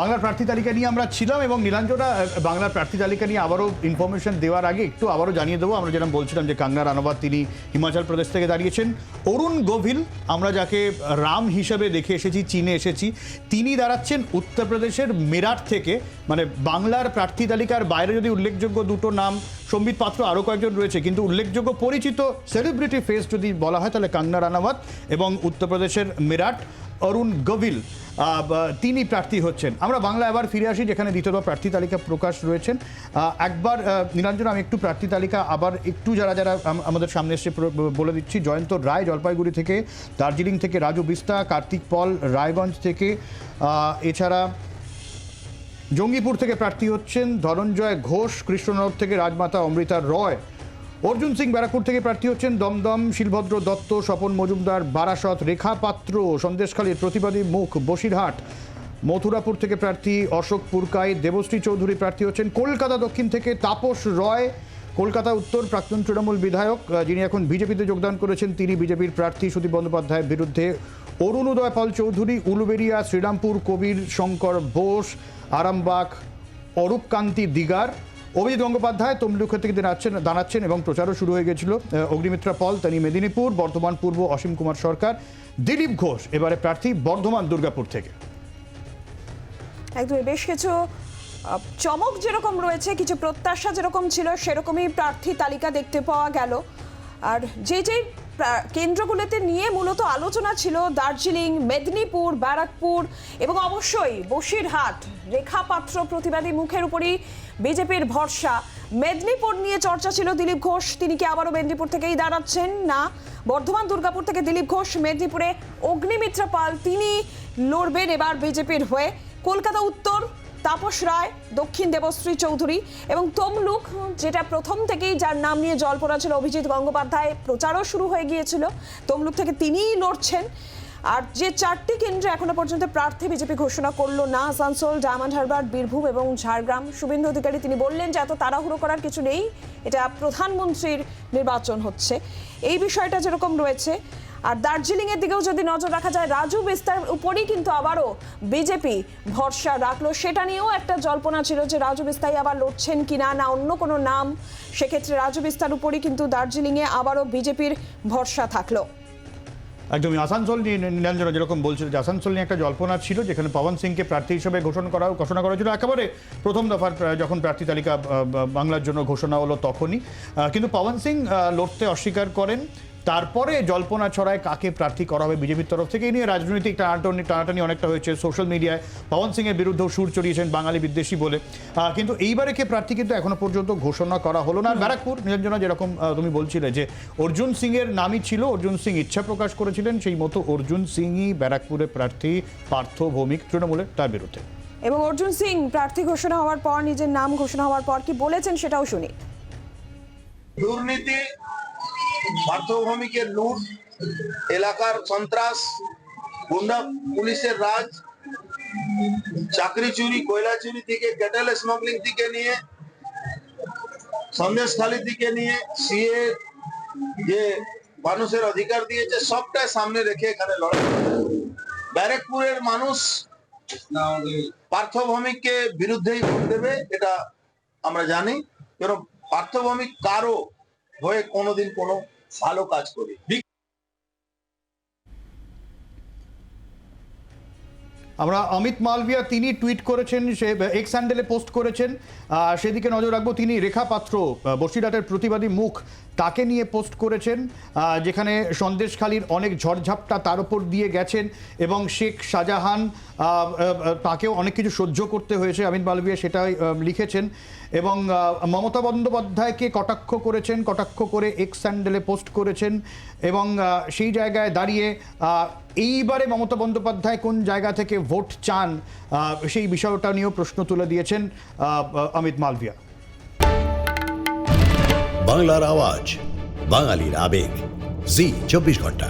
বাংলার প্রার্থী তালিকা নিয়ে আমরা ছিলাম এবং নীলাঞ্জনা বাংলার প্রার্থী তালিকা নিয়ে আবারও ইনফরমেশন দেওয়ার আগে একটু আবারও জানিয়ে দেবো, আমরা যেরকম বলছিলাম যে কাঙ্গনা রানাবাদ তিনি হিমাচল প্রদেশ থেকে দাঁড়িয়েছেন। অরুণ গোভিল আমরা যাকে রাম হিসেবে দেখে এসেছি, চীনে এসেছি, তিনি দাঁড়াচ্ছেন উত্তরপ্রদেশের মেরাট থেকে। মানে বাংলার প্রার্থী তালিকার বাইরে যদি উল্লেখযোগ্য দুটো নাম সম্বিত পাত্র আরও কয়েকজন রয়েছে কিন্তু উল্লেখযোগ্য পরিচিত সেলিব্রিটি ফেস যদি বলা হয় তাহলে কাঙ্গনা রানাওয়াত এবং উত্তরপ্রদেশের মেরাট অরুণ গভিল তিনি প্রার্থী হচ্ছেন। আমরা বাংলা আবার ফিরে আসি যেখানে দ্বিতীয়বার প্রার্থী তালিকা প্রকাশ রয়েছেন। একবার আহ, নীলাঞ্জন আমি একটু প্রার্থী তালিকা আবার একটু যারা যারা আমাদের সামনে এসে বলে দিচ্ছি। জয়ন্ত রায় জলপাইগুড়ি থেকে দার্জিলিং থেকে রাজু বিস্তা কার্তিক পল রায়গঞ্জ থেকে এছাড়া জঙ্গিপুর থেকে প্রার্থী হচ্ছেন ধনঞ্জয় ঘোষ, কৃষ্ণনগর থেকে রাজমাতা অমৃতা রয়। অর্জুন সিং ব্যারাকপুর থেকে প্রার্থী হচ্ছেন দমদম শিলভদ্র দত্ত, স্বপন মজুমদার, বারাসত রেখা পাত্র, সন্দেশখালীর প্রতিবাদী মুখ বসিরহাট। মথুরাপুর থেকে প্রার্থী অশোক পুরকাই, দেবশ্রী চৌধুরী প্রার্থী হচ্ছেন কলকাতা দক্ষিণ থেকে তাপস রয়। কলকাতা উত্তর, প্রাক্তন তৃণমূল বিধায়ক যিনি এখন বিজেপিতে যোগদান করেছেন, তিনি বিজেপির প্রার্থী সুদীপ বন্দ্যোপাধ্যায়ের বিরুদ্ধে অরুণোদয় পাল চৌধুরী, উলুবেরিয়া, শ্রীরামপুর, কবির শঙ্কর বোস, আরামবাগ, অরূপকান্তি দিগার, অভিজিৎ গঙ্গোপাধ্যায়, তমলুক থেকে দাঁড়াচ্ছেন দাঁড়াচ্ছেন এবং প্রচারও শুরু হয়ে গেছিল। অগ্নিমিত্রা পল, তিনি মেদিনীপুর, বর্ধমান পূর্ব অসীম কুমার সরকার, দিলীপ ঘোষ, এবারে প্রার্থী বর্ধমান দুর্গাপুর থেকে। একদমই, বেশ কিছু চমক যেরকম রয়েছে, কিছু প্রত্যাশা যেরকম ছিল, সেরকমই প্রার্থী তালিকা দেখতে পাওয়া গেল। আর যে যে কেন্দ্রগুলোতে নিয়ে মূলত আলোচনা ছিল, দার্জিলিং, মেদিনীপুর, ব্যারাকপুর এবং অবশ্যই বসিরহাট, রেখাপাত্র প্রতিবাদী মুখের উপরই বিজেপির ভরসা। মেদিনীপুর নিয়ে চর্চা ছিল দিলীপ ঘোষ, তিনি কি আবারও মেদিনীপুর থেকেই দাঁড়াচ্ছেন? না। বর্ধমান, দুর্গাপুর থেকে দিলীপ ঘোষ, মেদিনীপুরে অগ্নিমিত্রা পাল, তিনি লড়বেন এবার বিজেপির হয়ে। কলকাতা, উত্তর তাপস রায়, দক্ষিণ দেবশ্রী চৌধুরী এবং তমলুক, যেটা প্রথম থেকেই যার নাম নিয়ে জল পড়া ছিল অভিজিৎ গঙ্গোপাধ্যায়, প্রচারও শুরু হয়ে গিয়েছিল। তমলুক থেকে তিনিই লড়ছেন। আর যে চারটি কেন্দ্রে এখনও পর্যন্ত প্রার্থী বিজেপি ঘোষণা করল না, আসানসোল ডায়মন্ড হারবার বীরভূম এবং ঝাড়গ্রাম। শুভেন্দু অধিকারী তিনি বললেন যে এত তাড়াহুড়ো করার কিছু নেই, এটা প্রধানমন্ত্রীর নির্বাচন হচ্ছে। এই বিষয়টা যেরকম রয়েছে আর দার্জিলিং এর দিকেও যদি নজর রাখা যায়, রাজু বিস্তার উপরই কিন্তু আবারও বিজেপি ভরসা রাখল। সেটা নিয়েও একটা জল্পনা ছিল যে রাজু বিস্তাই আবার লড়ছেন কিনা না না অন্য কোনো নাম। সেক্ষেত্রে রাজু বিস্তার উপরই কিন্তু দার্জিলিংয়ে আবারও বিজেপির ভরসা থাকল। একদমই। আসানসোল নিয়ে নীলাঞ্জনা যেরকম বলছিল যে আসানসোল নিয়ে একটা জল্পনা ছিল যেখানে পবন সিংকে প্রার্থী হিসেবে ঘোষণা করা ঘোষণা করা ছিল একেবারে প্রথম দফার যখন প্রার্থী তালিকা বাংলার জন্য ঘোষণা হলো তখনই। কিন্তু পবন সিং লড়তে অস্বীকার করেন। তারপরে জল্পনা ছড়ায় কাকে প্রার্থী করা হবে বিজেপির তরফ থেকে। এই নিয়ে রাজনৈতিক টানাটানি টানাটানি অনেকটা হয়েছে সোশ্যাল মিডিয়ায়। পবন সিং এর বিরুদ্ধেও সুর চড়িয়েছেন বাঙালি বিদ্বেষী বলে। আহ, কিন্তু এইবারে কে প্রার্থী কিন্তু এখনও পর্যন্ত ঘোষণা করা হলো না। আর ব্যারাকপুর নিরঞ্জনা যেরকম তুমি বলছিলে যে অর্জুন সিং এর নামই ছিল অর্জুন সিং ইচ্ছা প্রকাশ করেছিলেন সেই মতো অর্জুন সিংই ব্যারাকপুরের প্রার্থী পার্থ ভৌমিক তৃণমূলের তার বিরুদ্ধে। এবং অর্জুন সিং প্রার্থী ঘোষণা হওয়ার পর নিজের নাম ঘোষণা হওয়ার পর কি বলেছেন সেটাও শুনি। দুর্নীতি পার্থভূমিকের লুট এলাকার সন্ত্রাস, গুন্ডা পুলিশের রাজ, চাকরি চুরি, কয়লা চুরি থেকে ক্যাটেল স্মাগলিং থেকে নিয়ে, সন্দেশখালি থেকে নিয়ে, সিএ যে মানুষের অধিকার দিয়েছে, সবটাই সামনে রেখে এখানে লড়াই ব্যারেকপুরের মানুষ পার্থভূমিককে বিরুদ্ধেই ভোট দেবে, এটা আমরা জানি। কেন, পার্থভূমিক কারও হয়ে কোনোদিন কোনো ভালো কাজ করি। আমরা অমিত মালভিয়া, তিনি টুইট করেছেন, সে এক্স হ্যান্ডেলে পোস্ট করেছেন। সেদিকে নজর রাখব, তিনি রেখা পাত্র বসিরহাটের প্রতিবাদী মুখ, তাকে নিয়ে পোস্ট করেছেন যেখানে সন্দেশখালীর অনেক ঝড়ঝাপটা তার উপর দিয়ে গেছেন এবং শেখ শাহজাহান তাকেও অনেক কিছু সহ্য করতে হয়েছে, অমিত মালভিয়া সেটাই লিখেছেন। এবং মমতা বন্দ্যোপাধ্যায়কে কটাক্ষ করেছেন, কটাক্ষ করে এক্স হ্যান্ডেলে পোস্ট করেছেন এবং সেই জায়গায় দাঁড়িয়ে এইবারে মমতা বন্দ্যোপাধ্যায় কোন জায়গা থেকে ভোট চান সেই বিষয়টা নিয়েও প্রশ্ন তুলে দিয়েছেন অমিত মালভিয়া। বাংলার আওয়াজ, বাঙালির আবেগ। জি, চব্বিশ ঘণ্টা।